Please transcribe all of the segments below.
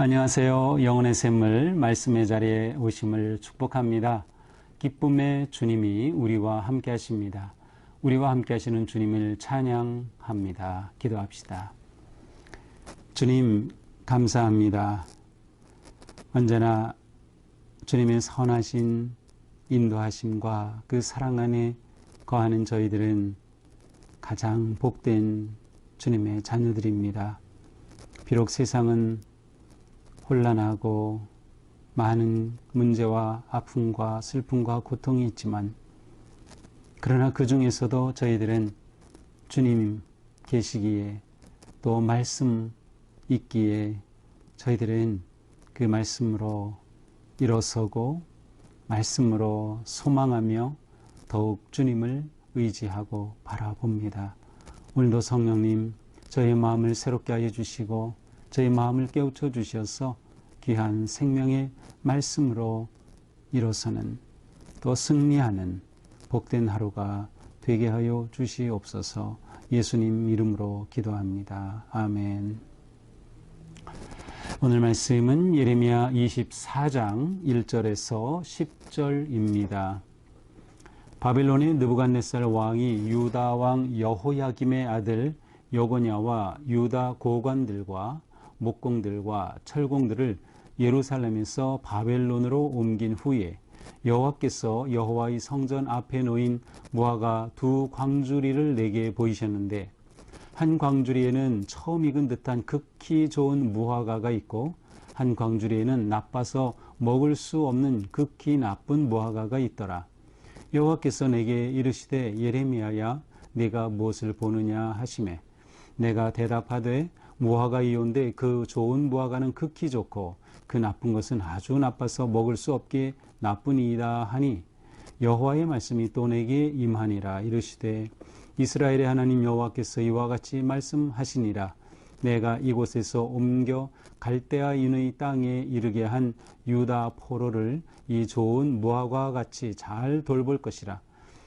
안녕하세요. 영혼의 샘물 말씀의 자리에 오심을 축복합니다. 기쁨의 주님이 우리와 함께 하십니다. 우리와 함께 하시는 주님을 찬양합니다. 기도합시다. 주님 감사합니다. 언제나 주님의 선하신 인도하심과 그 사랑 안에 거하는 저희들은 가장 복된 주님의 자녀들입니다. 비록 세상은 혼란하고 많은 문제와 아픔과 슬픔과 고통이 있지만 그러나 그 중에서도 저희들은 주님 계시기에 또 말씀 있기에 저희들은 그 말씀으로 일어서고 말씀으로 소망하며 더욱 주님을 의지하고 바라봅니다. 오늘도 성령님 저의 마음을 새롭게 하여 주시고 저희 마음을 깨우쳐 주셔서 귀한 생명의 말씀으로 일어서는 또 승리하는 복된 하루가 되게 하여 주시옵소서 예수님 이름으로 기도합니다. 아멘. 오늘 말씀은 예레미야 24장 1절에서 10절입니다. 바벨론의 느부갓네살 왕이 유다 왕 여호야김의 아들 여고냐와 유다 고관들과 목공들과 철공들을 예루살렘에서 바벨론으로 옮긴 후에 여호와께서 여호와의 성전 앞에 놓인 무화과 두 광주리를 내게 보이셨는데 한 광주리에는 처음 익은 듯한 극히 좋은 무화과가 있고 한 광주리에는 나빠서 먹을 수 없는 극히 나쁜 무화과가 있더라. 여호와께서 내게 이르시되 예레미야야 네가 무엇을 보느냐 하심에 내가 대답하되 무화과이온데 그 좋은 무화과는 극히 좋고 그 나쁜 것은 아주 나빠서 먹을 수 없게 나쁘니이다 하니 여호와의 말씀이 또 내게 임하니라 이르시되 이스라엘의 하나님 여호와께서 이와 같이 말씀하시니라. 내가 이곳에서 옮겨 갈대아인의 땅에 이르게 한 유다 포로를 이 좋은 무화과 같이 잘 돌볼 것이라.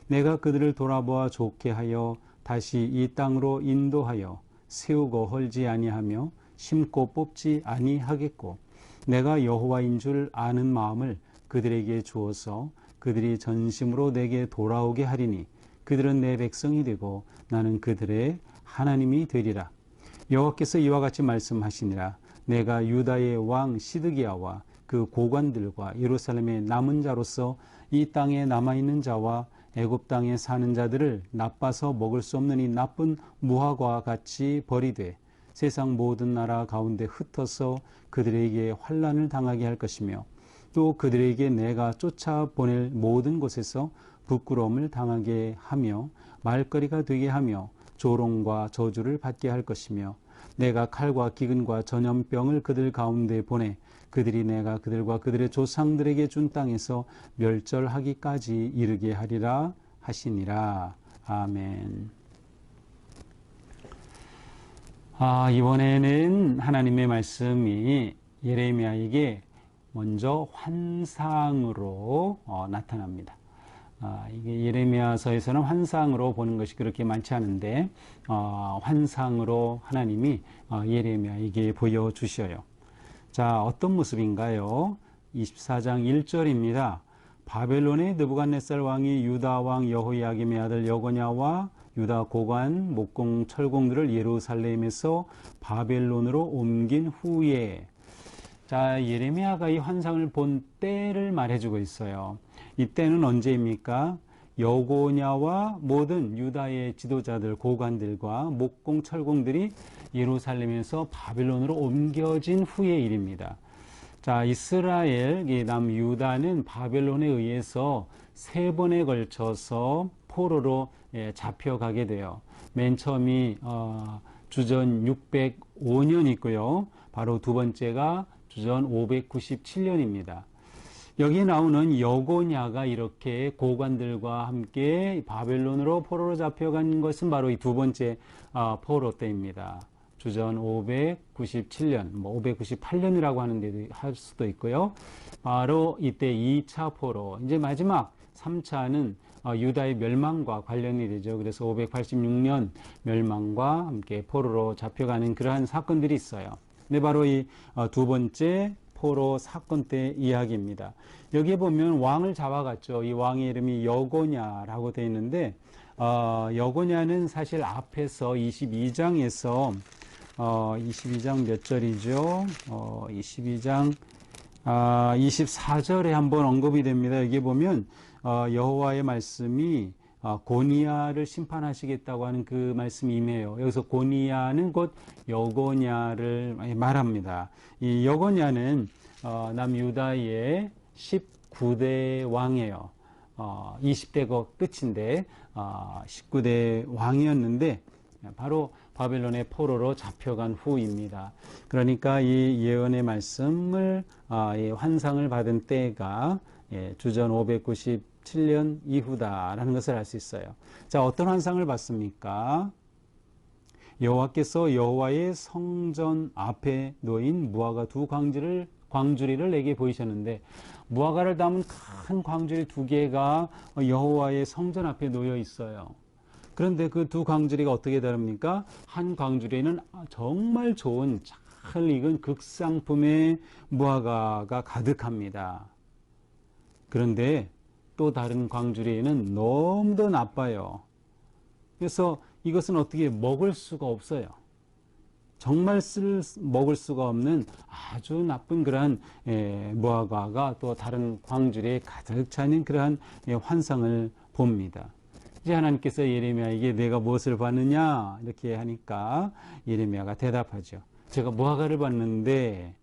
내가 그들을 돌아보아 좋게 하여 다시 이 땅으로 인도하여 세우고 헐지 아니하며 심고 뽑지 아니하겠고 내가 여호와인 줄 아는 마음을 그들에게 주어서 그들이 전심으로 내게 돌아오게 하리니 그들은 내 백성이 되고 나는 그들의 하나님이 되리라. 여호와께서 이와 같이 말씀하시니라. 내가 유다의 왕 시드기야와 그 고관들과 예루살렘의 남은 자로서 이 땅에 남아 있는 자와 애굽 땅에 사는 자들을 나빠서 먹을 수 없는 이 나쁜 무화과 같이 버리되 세상 모든 나라 가운데 흩어서 그들에게 환란을 당하게 할 것이며 또 그들에게 내가 쫓아 보낼 모든 곳에서 부끄러움을 당하게 하며 말거리가 되게 하며 조롱과 저주를 받게 할 것이며 내가 칼과 기근과 전염병을 그들 가운데 보내 그들이 내가 그들과 그들의 조상들에게 준 땅에서 멸절하기까지 이르게 하리라 하시니라. 아멘. 아, 이번에는 하나님의 말씀이 예레미야에게 먼저 환상으로 어, 나타납니다. 아, 이게 예레미야서에서는 환상으로 보는 것이 그렇게 많지 않은데 어, 환상으로 하나님이 어, 예레미야에게 보여주셔요. 자, 어떤 모습인가요? 24장 1절입니다. 바벨론의 느부갓네살 왕이 유다 왕 여호야김의 아들 여고냐와 유다 고관 목공 철공들을 예루살렘에서 바벨론으로 옮긴 후에 자 예레미야가 이 환상을 본 때를 말해주고 있어요. 이 때는 언제입니까? 여고냐와 모든 유다의 지도자들 고관들과 목공 철공들이 예루살렘에서 바벨론으로 옮겨진 후의 일입니다. 자, 이스라엘 남 유다는 바벨론에 의해서 세 번에 걸쳐서 포로로 예, 잡혀가게 돼요. 맨 처음이 어, 주전 605년 있고요. 바로 두 번째가 주전 597년입니다. 여기 나오는 여고냐가 이렇게 고관들과 함께 바벨론으로 포로로 잡혀간 것은 바로 이 두 번째 어, 포로 때입니다. 주전 597년, 뭐 598년이라고 하는데도 할 수도 있고요. 바로 이때 2차 포로, 이제 마지막 3차는 어, 유다의 멸망과 관련이 되죠. 그래서 586년 멸망과 함께 포로로 잡혀가는 그러한 사건들이 있어요. 네, 바로 이 어, 두 번째 포로 사건 때 이야기입니다. 여기에 보면 왕을 잡아갔죠. 이 왕의 이름이 여고냐라고 되어 있는데 어, 여고냐는 사실 앞에서 22장에서 어, 22장 몇 절이죠? 어, 22장 아, 24절에 한번 언급이 됩니다. 여기 보면 어, 여호와의 말씀이 어, 고니야를 심판하시겠다고 하는 그 말씀이 임해요. 여기서 고니야는 곧 여고냐를 말합니다. 이 여고냐는 어, 남유다의 19대 왕이에요. 어, 20대가 끝인데 어, 19대 왕이었는데 바로 바벨론의 포로로 잡혀간 후입니다. 그러니까 이 예언의 말씀을 아, 이 환상을 받은 때가 예, 주전 597년 이후다라는 것을 알 수 있어요. 자, 어떤 환상을 봤습니까? 여호와께서 여호와의 성전 앞에 놓인 무화과 두 광주를 광주리를 내게 보이셨는데 무화과를 담은 큰 광주리 두 개가 여호와의 성전 앞에 놓여 있어요. 그런데 그 두 광주리가 어떻게 다릅니까? 한 광주리는 정말 좋은 잘 익은 극상품의 무화과가 가득합니다. 그런데 또 다른 광주리에는 너무도 나빠요. 그래서 이것은 어떻게 먹을 수가 없어요. 정말 쓸 먹을 수가 없는 아주 나쁜 그러한 에, 무화과가 또 다른 광주리에 가득 차는 그러한 에, 환상을 봅니다. 이제 하나님께서 예레미야에게 내가 무엇을 봤느냐 이렇게 하니까 예레미야가 대답하죠. 제가 무화과를 봤는데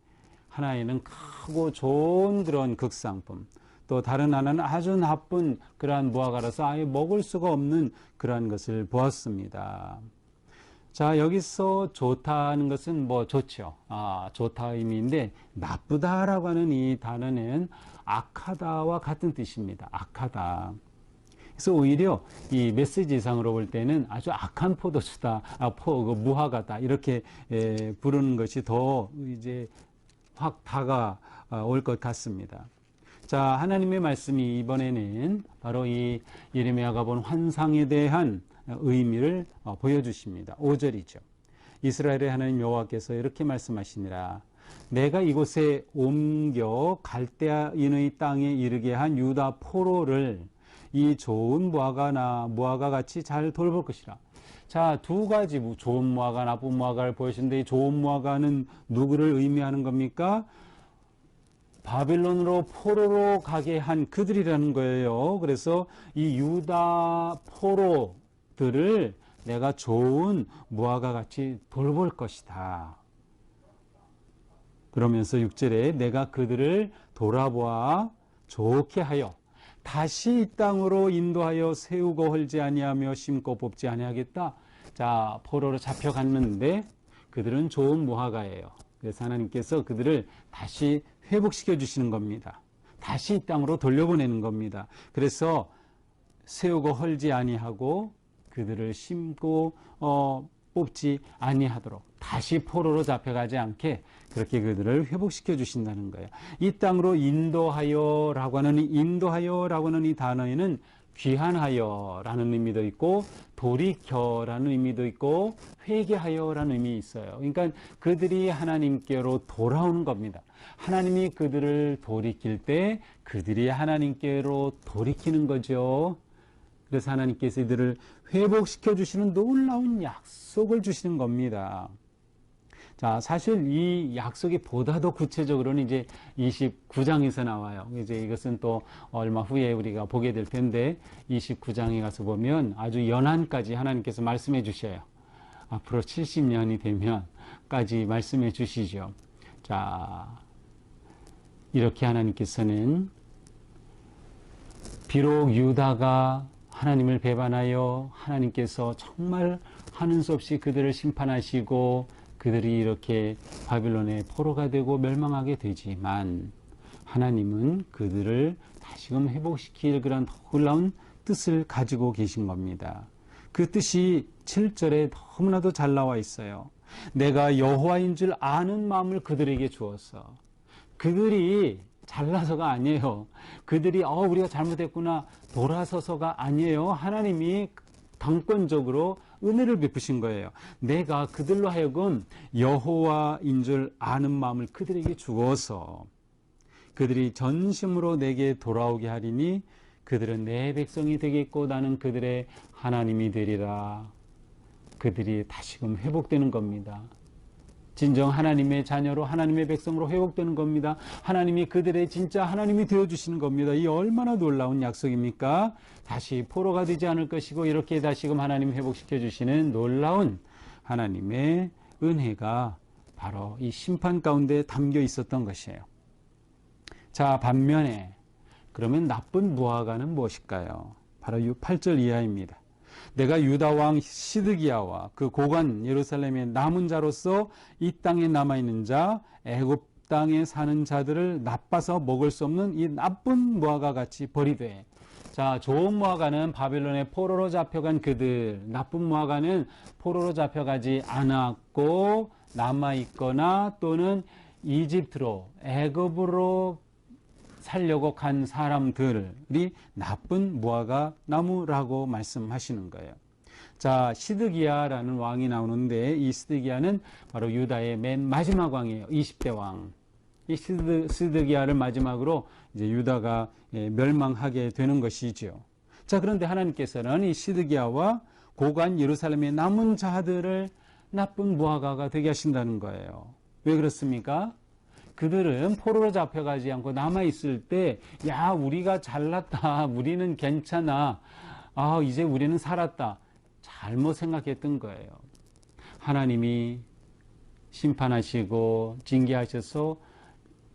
하나에는 크고 좋은 그런 극상품 또 다른 하나는 아주 나쁜 그러한 무화과라서 아예 먹을 수가 없는 그러한 것을 보았습니다. 자, 여기서 좋다는 것은 뭐 좋죠. 아, 좋다 의미인데 나쁘다라고 하는 이 단어는 악하다와 같은 뜻입니다. 악하다. 그래서 오히려 이 메시지 이상으로 볼 때는 아주 악한 포도주다, 아, 포, 그 무화과다 이렇게 에, 부르는 것이 더 이제 확 다가올 것 같습니다. 자, 하나님의 말씀이 이번에는 바로 이 예레미야가 본 환상에 대한 의미를 어, 보여주십니다. 5절이죠. 이스라엘의 하나님 여호와께서 이렇게 말씀하시니라. 내가 이곳에 옮겨 갈대아인의 땅에 이르게 한 유다 포로를 이 좋은 무화과나 무화과 같이 잘 돌볼 것이라. 자, 두 가지 좋은 무화과, 나쁜 무화과를 보여주는데 이 좋은 무화과는 누구를 의미하는 겁니까? 바빌론으로 포로로 가게 한 그들이라는 거예요. 그래서 이 유다 포로들을 내가 좋은 무화과 같이 돌볼 것이다. 그러면서 6절에 내가 그들을 돌아보아 좋게 하여 다시 이 땅으로 인도하여 세우고 헐지 아니하며 심고 뽑지 아니하겠다. 자, 포로로 잡혀갔는데 그들은 좋은 무화과예요. 그래서 하나님께서 그들을 다시 회복시켜 주시는 겁니다. 다시 이 땅으로 돌려보내는 겁니다. 그래서 세우고 헐지 아니하고 그들을 심고 어, 뽑지 아니하도록 다시 포로로 잡혀가지 않게 그렇게 그들을 회복시켜 주신다는 거예요. 이 땅으로 인도하여라고 하는 인도하여라고 하는 이 단어에는 귀환하여라는 의미도 있고 돌이켜라는 의미도 있고 회개하여라는 의미 있어요. 그러니까 그들이 하나님께로 돌아오는 겁니다. 하나님이 그들을 돌이킬 때 그들이 하나님께로 돌이키는 거죠. 그래서 하나님께서 이들을 회복시켜 주시는 놀라운 약속을 주시는 겁니다. 자, 사실 이 약속이 보다 더 구체적으로는 이제 29장에서 나와요. 이제 이것은 또 얼마 후에 우리가 보게 될 텐데 29장에 가서 보면 아주 연한까지 하나님께서 말씀해 주셔요. 앞으로 70년이 되면까지 말씀해 주시죠. 자, 이렇게 하나님께서는 비록 유다가 하나님을 배반하여 하나님께서 정말 하는 수 없이 그들을 심판하시고 그들이 이렇게 바빌론의 포로가 되고 멸망하게 되지만 하나님은 그들을 다시금 회복시킬 그런 놀라운 뜻을 가지고 계신 겁니다. 그 뜻이 7절에 너무나도 잘 나와 있어요. 내가 여호와인 줄 아는 마음을 그들에게 주었어. 그들이 잘나서가 아니에요. 그들이 어 우리가 잘못했구나 돌아서서가 아니에요. 하나님이 당권적으로 은혜를 베푸신 거예요. 내가 그들로 하여금 여호와인 줄 아는 마음을 그들에게 주어서 그들이 전심으로 내게 돌아오게 하리니 그들은 내 백성이 되겠고 나는 그들의 하나님이 되리라. 그들이 다시금 회복되는 겁니다. 진정 하나님의 자녀로 하나님의 백성으로 회복되는 겁니다. 하나님이 그들의 진짜 하나님이 되어주시는 겁니다. 이 얼마나 놀라운 약속입니까? 다시 포로가 되지 않을 것이고 이렇게 다시금 하나님 회복시켜 주시는 놀라운 하나님의 은혜가 바로 이 심판 가운데 담겨 있었던 것이에요. 자, 반면에 그러면 나쁜 무화과는 무엇일까요? 바로 8절 이하입니다. 내가 유다 왕 시드기야와 그 고관 예루살렘의 남은 자로서 이 땅에 남아 있는 자 애굽 땅에 사는 자들을 나빠서 먹을 수 없는 이 나쁜 무화과 같이 버리되. 자 좋은 무화과는 바벨론의 포로로 잡혀간 그들. 나쁜 무화과는 포로로 잡혀가지 않았고 남아 있거나 또는 이집트로 애굽으로 살려고 간 사람들이 나쁜 무화과 나무라고 말씀하시는 거예요. 자, 시드기야라는 왕이 나오는데 이 시드기야는 바로 유다의 맨 마지막 왕이에요. 20대 왕. 이 시드, 시드기야를 마지막으로 이제 유다가 예, 멸망하게 되는 것이죠. 자, 그런데 하나님께서는 이 시드기야와 고관 예루살렘의 남은 자들을 나쁜 무화과가 되게 하신다는 거예요. 왜 그렇습니까? 그들은 포로로 잡혀가지 않고 남아있을 때, 야, 우리가 잘났다. 우리는 괜찮아. 아, 이제 우리는 살았다. 잘못 생각했던 거예요. 하나님이 심판하시고 징계하셔서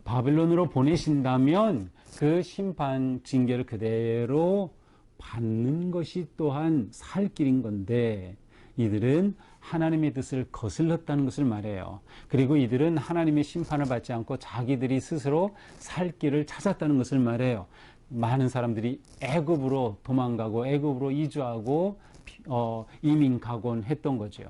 바벨론으로 보내신다면 그 심판 징계를 그대로 받는 것이 또한 살 길인 건데 이들은 하나님의 뜻을 거슬렀다는 것을 말해요. 그리고 이들은 하나님의 심판을 받지 않고 자기들이 스스로 살 길을 찾았다는 것을 말해요. 많은 사람들이 애굽으로 도망가고 애굽으로 이주하고 어, 이민 가곤 했던 거죠.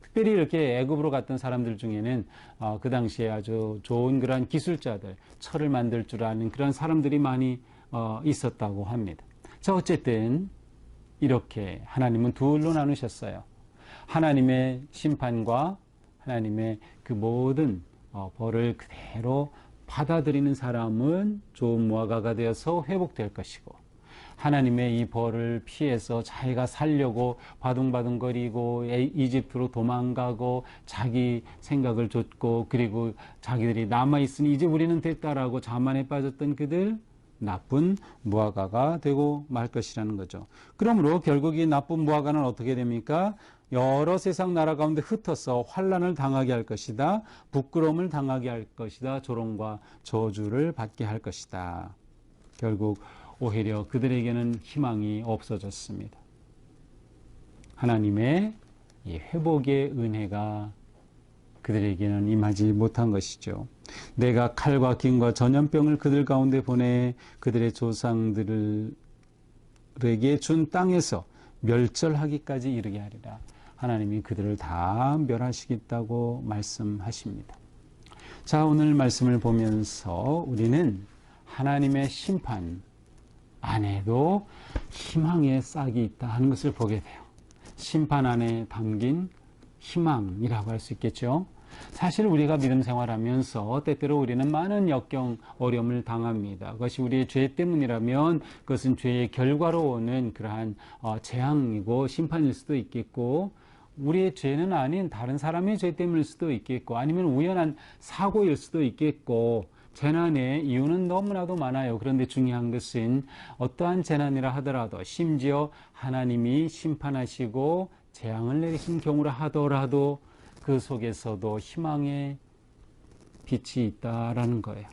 특별히 이렇게 애굽으로 갔던 사람들 중에는 어, 그 당시에 아주 좋은 그러한 기술자들, 철을 만들 줄 아는 그런 사람들이 많이 어, 있었다고 합니다. 자, 어쨌든 이렇게 하나님은 둘로 나누셨어요. 하나님의 심판과 하나님의 그 모든 어, 벌을 그대로 받아들이는 사람은 좋은 무화과가 되어서 회복될 것이고 하나님의 이 벌을 피해서 자기가 살려고 바둥바둥거리고 이집트로 도망가고 자기 생각을 줬고 그리고 자기들이 남아있으니 이제 우리는 됐다라고 자만에 빠졌던 그들 나쁜 무화과가 되고 말 것이라는 거죠. 그러므로 결국 이 나쁜 무화과는 어떻게 됩니까? 여러 세상 나라 가운데 흩어서 환란을 당하게 할 것이다. 부끄러움을 당하게 할 것이다. 조롱과 저주를 받게 할 것이다. 결국 오히려 그들에게는 희망이 없어졌습니다. 하나님의 이 회복의 은혜가 그들에게는 임하지 못한 것이죠. 내가 칼과 김과 전염병을 그들 가운데 보내 그들의 조상들에게 준 땅에서 멸절하기까지 이르게 하리라. 하나님이 그들을 다 멸하시겠다고 말씀하십니다. 자, 오늘 말씀을 보면서 우리는 하나님의 심판 안에도 희망의 싹이 있다 하는 것을 보게 돼요. 심판 안에 담긴 희망이라고 할 수 있겠죠. 사실 우리가 믿음 생활하면서 때때로 우리는 많은 역경, 어려움을 당합니다. 그것이 우리의 죄 때문이라면 그것은 죄의 결과로 오는 그러한 어, 재앙이고 심판일 수도 있겠고 우리의 죄는 아닌 다른 사람의 죄 때문일 수도 있겠고 아니면 우연한 사고일 수도 있겠고 재난의 이유는 너무나도 많아요. 그런데 중요한 것은 어떠한 재난이라 하더라도 심지어 하나님이 심판하시고 재앙을 내리신 경우라 하더라도 그 속에서도 희망의 빛이 있다라는 거예요.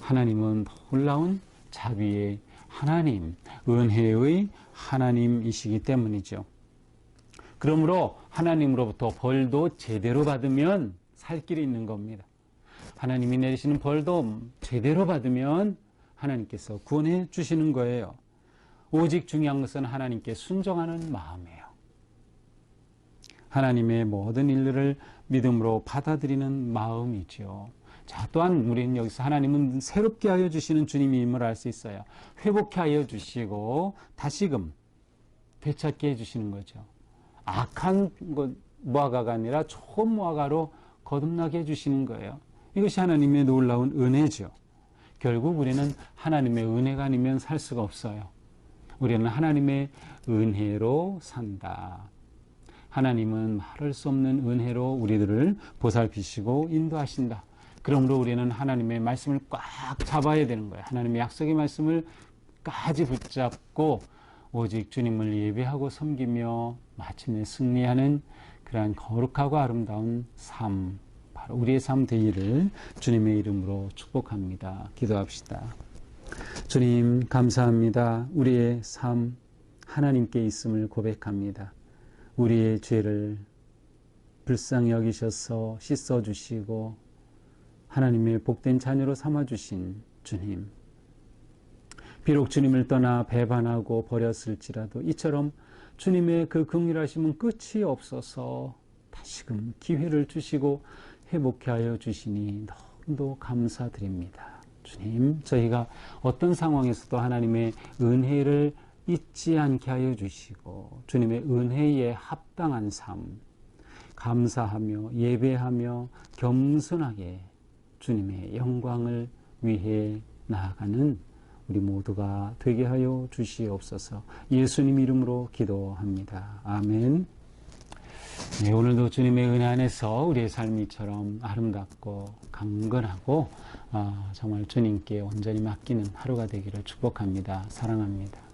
하나님은 놀라운 자비의 하나님, 은혜의 하나님이시기 때문이죠. 그러므로 하나님으로부터 벌도 제대로 받으면 살 길이 있는 겁니다. 하나님이 내리시는 벌도 제대로 받으면 하나님께서 구원해 주시는 거예요. 오직 중요한 것은 하나님께 순종하는 마음이에요. 하나님의 모든 일들을 믿음으로 받아들이는 마음이죠. 자, 또한 우리는 여기서 하나님은 새롭게 하여 주시는 주님임을 알 수 있어요. 회복해 하여 주시고 다시금 되찾게 해 주시는 거죠. 악한 것 무화과가 아니라 좋은 무화과로 거듭나게 해 주시는 거예요. 이것이 하나님의 놀라운 은혜죠. 결국 우리는 하나님의 은혜가 아니면 살 수가 없어요. 우리는 하나님의 은혜로 산다. 하나님은 말할 수 없는 은혜로 우리들을 보살피시고 인도하신다. 그러므로 우리는 하나님의 말씀을 꽉 잡아야 되는 거예요. 하나님의 약속의 말씀을 까지 붙잡고 오직 주님을 예배하고 섬기며 마침내 승리하는 그러한 거룩하고 아름다운 삶, 바로 우리의 삶 되기를 주님의 이름으로 축복합니다. 기도합시다. 주님, 감사합니다. 우리의 삶, 하나님께 있음을 고백합니다. 우리의 죄를 불쌍히 여기셔서 씻어주시고 하나님의 복된 자녀로 삼아주신 주님. 비록 주님을 떠나 배반하고 버렸을지라도 이처럼 주님의 그 긍휼하심은 끝이 없어서 다시금 기회를 주시고 회복케 하여 주시니 너무도 감사드립니다. 주님, 저희가 어떤 상황에서도 하나님의 은혜를 잊지 않게 하여 주시고 주님의 은혜에 합당한 삶 감사하며 예배하며 겸손하게 주님의 영광을 위해 나아가는 우리 모두가 되게 하여 주시옵소서. 예수님 이름으로 기도합니다. 아멘. 네, 오늘도 주님의 은혜 안에서 우리의 삶이처럼 아름답고 강건하고 어, 정말 주님께 온전히 맡기는 하루가 되기를 축복합니다. 사랑합니다.